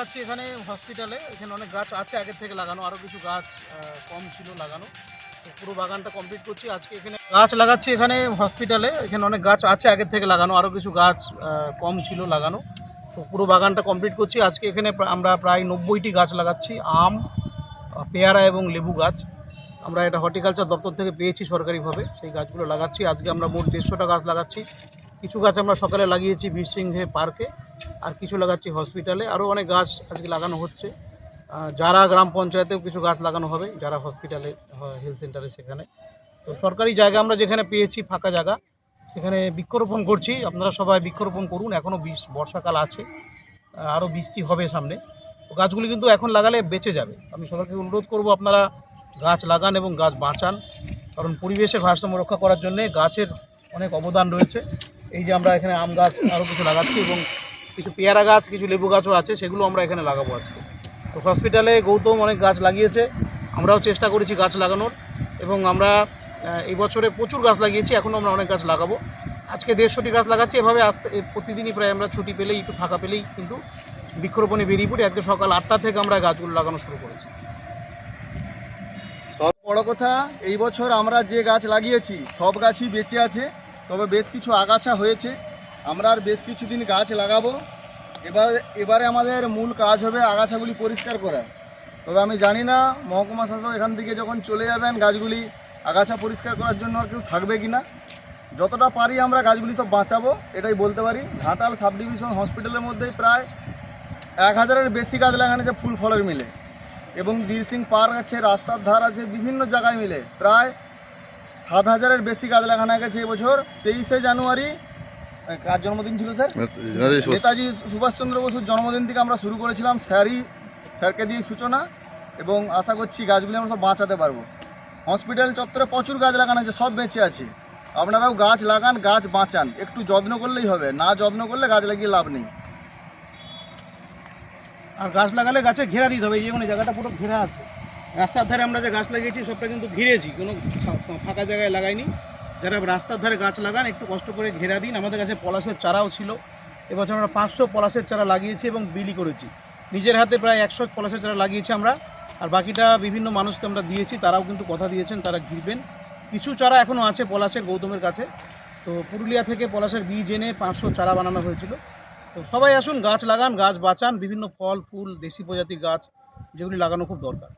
লাগাচ্ছি এখানে হসপিটালে এখানে অনেক গাছ আছে আগের থেকে লাগানো আরও কিছু গাছ কম ছিল লাগানো। পুরো বাগানটা কমপ্লিট করছি। আজকে এখানে গাছ লাগাচ্ছি এখানে হসপিটালে এখানে অনেক গাছ আছে আগের থেকে লাগানো আরও কিছু গাছ কম ছিল লাগানো। তো পুরো বাগানটা কমপ্লিট করছি। আজকে এখানে আমরা প্রায় নব্বইটি গাছ লাগাচ্ছি, আম পেয়ারা এবং লেবু গাছ। আমরা এটা হর্টিকালচার দপ্তর থেকে পেয়েছি সরকারিভাবে, সেই গাছগুলো লাগাচ্ছি। আজকে আমরা মোট দেড়শোটা গাছ লাগাচ্ছি। কিছু গাছ আমরা সকালে লাগিয়েছি বীরসিংহে পার্কে আর কিছু লাগাচ্ছি হসপিটালে আরও অনেক গাছ আজকে লাগানো হচ্ছে। যারা গ্রাম পঞ্চায়েতেও কিছু গাছ লাগানো হবে, যারা হসপিটালে হেলথ সেন্টারে সেখানে। তো সরকারি জায়গা আমরা যেখানে পেয়েছি, ফাঁকা জায়গা, সেখানে বৃক্ষরোপণ করছি। আপনারা সবাই বৃক্ষরোপণ করুন এখনও বিশ বর্ষাকাল আছে। আরও বৃষ্টি হবে সামনে। গাছগুলি কিন্তু এখন লাগালে বেঁচে যাবে। আমি সবাইকে অনুরোধ করব, আপনারা গাছ লাগান এবং গাছ বাঁচান। কারণ পরিবেশের ভারসাম্য রক্ষা করার জন্যে গাছের অনেক অবদান রয়েছে। এই যে আমরা এখানে আম গাছ আরও কিছু লাগাচ্ছি এবং কিছু পেয়ারা গাছ, কিছু লেবু গাছও আছে, সেগুলো আমরা এখানে লাগাবো আজকে। তো হসপিটালে গৌতম অনেক গাছ লাগিয়েছে, আমরাও চেষ্টা করেছি গাছ লাগানোর, এবং আমরা এই বছরে প্রচুর গাছ লাগিয়েছি, এখনও আমরা অনেক গাছ লাগাবো। আজকে দেড়শোটি গাছ লাগাচ্ছি, এভাবে আসতে প্রতিদিনই প্রায় আমরা ছুটি পেলেই, একটু ফাঁকা পেলেই কিন্তু বৃক্ষরোপণে বেরিয়ে পড়ি। আজকে সকাল আটটা থেকে আমরা গাছগুলো লাগানো শুরু করেছি। সব বড় কথা, এই বছর আমরা যে গাছ লাগিয়েছি, সব গাছই বেঁচে আছে, তবে বেশ কিছু আগাছা হয়েছে। আমরা আর বেশ কিছুদিন গাছ লাগাবো। এবার, এবারে আমাদের মূল কাজ হবে আগাছাগুলি পরিষ্কার করা। তবে আমি জানি না মহকুমা শাসক এখান থেকে যখন চলে যাবেন গাছগুলি, আগাছা পরিষ্কার করার জন্য কেউ থাকবে কি না যতটা পারি আমরা গাছগুলি সব বাঁচাবো, এটাই বলতে পারি। ঘাটাল সাব ডিভিশন হসপিটালের মধ্যেই প্রায় এক হাজারের বেশি গাছ লাগানো যে ফুল ফলের মিলে। এবং বীরসিং পার্ক আছে, রাস্তার ধার আছে, বিভিন্ন জায়গায় মিলে। প্রায় সাত হাজারের বেশি গাছ লাগানো গেছে এবছর। তেইশে জানুয়ারি কার জন্মদিন ছিল স্যার? নেতাজি সুভাষচন্দ্র বসুর জন্মদিন থেকে আমরা শুরু করেছিলাম স্যারই স্যারকে দিয়ে সূচনা এবং আশা করছি গাছগুলি আমরা সব বাঁচাতে পারব। হসপিটাল চত্বরে প্রচুর গাছ লাগানো আছে সব বেঁচে আছে। আপনারাও গাছ লাগান গাছ বাঁচান। একটু যত্ন করলেই হবে না যত্ন করলে গাছ লাগিয়ে লাভ নেই। আর গাছ লাগালে গাছে ঘেরা দিতে হবে এই যে কোনো জায়গাটা পুরো ঘেরা আছে। রাস্তার ধারে আমরা যে গাছ লাগিয়েছি সবটা কিন্তু ঘিরেছি কোনো ফাঁকা জায়গায় লাগাইনি। যারা রাস্তার ধারে গাছ লাগান, একটু কষ্ট করে ঘেরা দিন। আমাদের কাছে পলাশের চারাও ছিল। এবছর আমরা পাঁচশো পলাশের চারা লাগিয়েছি এবং বিলি করেছি। নিজের হাতে প্রায় একশো পলাশের চারা লাগিয়েছি আমরা। আর বাকিটা বিভিন্ন মানুষকে আমরা দিয়েছি, তারাও কিন্তু কথা দিয়েছেন, তারা ঘিরবেন। কিছু চারা এখনও আছে পলাশের, গৌতমের কাছে। তো পুরুলিয়া থেকে পলাশের বীজ এনে পাঁচশো চারা বানানো হয়েছিল। তো সবাই আসুন, গাছ লাগান, গাছ বাঁচান, বিভিন্ন ফল, ফুল, দেশি প্রজাতির গাছ, যেগুলি লাগানো খুব দরকার।